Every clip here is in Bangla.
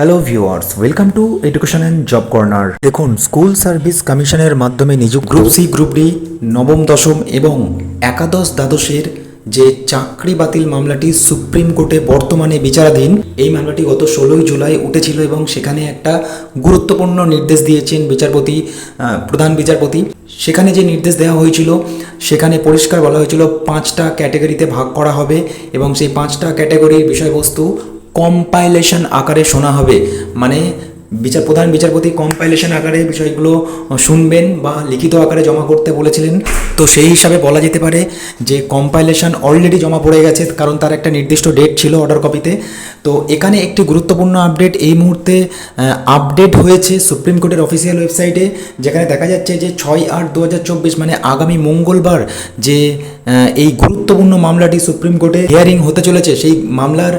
Hello viewers welcome to education and job corner দেখুন স্কুল সার্ভিস কমিশনের মাধ্যমে নিযুক্ত গ্রুপ সি গ্রুপ ডি নবম, দশম এবং একাদশ দ্বাদশের যে চাকরি বাতিল মামলাটি সুপ্রিম কোর্টে বর্তমানে বিচারাধীন, এই মামলাটি গত ষোলোই জুলাই উঠেছিল এবং সেখানে একটা গুরুত্বপূর্ণ নির্দেশ দিয়েছেন বিচারপতি প্রধান বিচারপতি। সেখানে যে নির্দেশ দেওয়া হয়েছিল, সেখানে পরিষ্কার বলা হয়েছিল পাঁচটা ক্যাটাগরিতে ভাগ করা হবে এবং সেই পাঁচটা ক্যাটাগরির বিষয়বস্তু কম্পাইলেশন আকারে শোনা হবে। মানে বিচার, প্রধান বিচারপতি কম্পাইলেশন আকারে বিষয়গুলো শুনবেন বা লিখিত আকারে জমা করতে বলেছিলেন। তো সেই হিসাবে বলা যেতে পারে যে কম্পাইলেশন অলরেডি জমা পড়ে গেছে, কারণ তার একটা নির্দিষ্ট ডেট ছিল অর্ডার কপিতে তো এখানে একটি গুরুত্বপূর্ণ আপডেট এই মুহূর্তে আপডেট হয়েছে সুপ্রিম কোর্টের অফিসিয়াল ওয়েবসাইটে যেখানে দেখা যাচ্ছে যে ছয় আট দু মানে আগামী মঙ্গলবার যে এই গুরুত্বপূর্ণ মামলাটি সুপ্রিম কোর্টে হিয়ারিং হতে চলেছে। সেই মামলার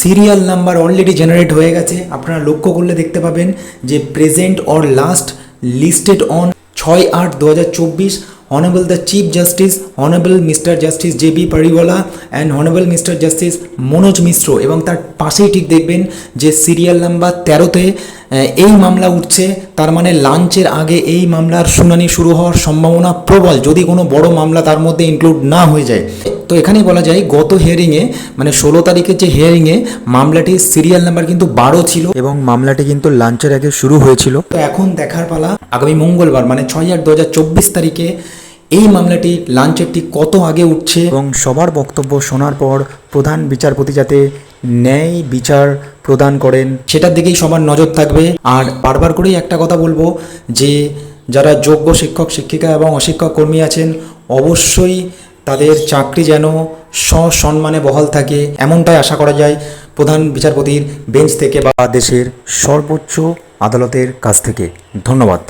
সিরিয়াল নাম্বার অলরেডি জেনারেট হয়ে গেছে। আপনারা লক্ষ্য করলে দেখতে পাবেন যে present or last listed on ছয় আট দু Chief the chief justice Justice mister justice J B Pardiwala and honourable mister justice Manoj Mishra এবং তার পাশেই ঠিক দেখবেন যে সিরিয়াল নাম্বার তেরোতে এই মামলা উঠছে। তার মানে লাঞ্চের আগে এই মামলার শুনানি শুরু হওয়ার সম্ভাবনা প্রবল। যদি কোনো বড় মামলা তার মধ্যে ইনক্লুড না হয়ে যায়। তো এখানেই বলা যায় গত হিয়ারিংয়ে মানে ষোলো তারিখের যে হিয়ারিংয়ে মামলাটির সিরিয়াল নাম্বার কিন্তু বারো ছিল। এবং মামলাটি কিন্তু লাঞ্চের আগে শুরু হয়েছিল। তো এখন দেখার পালা আগামী মঙ্গলবার মানে ছয় আট দু তারিখে এই মামলাটি লাঞ্চের ঠিক কত আগে উঠছে? এবং সবার বক্তব্য শোনার পর প্রধান বিচারপতি যাতে ন্যায় বিচার প্রদান করেন। সেটার দিকেই সবার নজর থাকবে। আর বারবার করেই একটা কথা বলব যে যারা যোগ্য শিক্ষক শিক্ষিকা এবং অশিক্ষক কর্মী আছেন অবশ্যই তাদের চাকরি যেন সসম্মানে বহাল থাকে, এমনটাই আশা করা যায় প্রধান বিচারপতির বেঞ্চ থেকে বা দেশের সর্বোচ্চ আদালতের কাছ থেকে। ধন্যবাদ।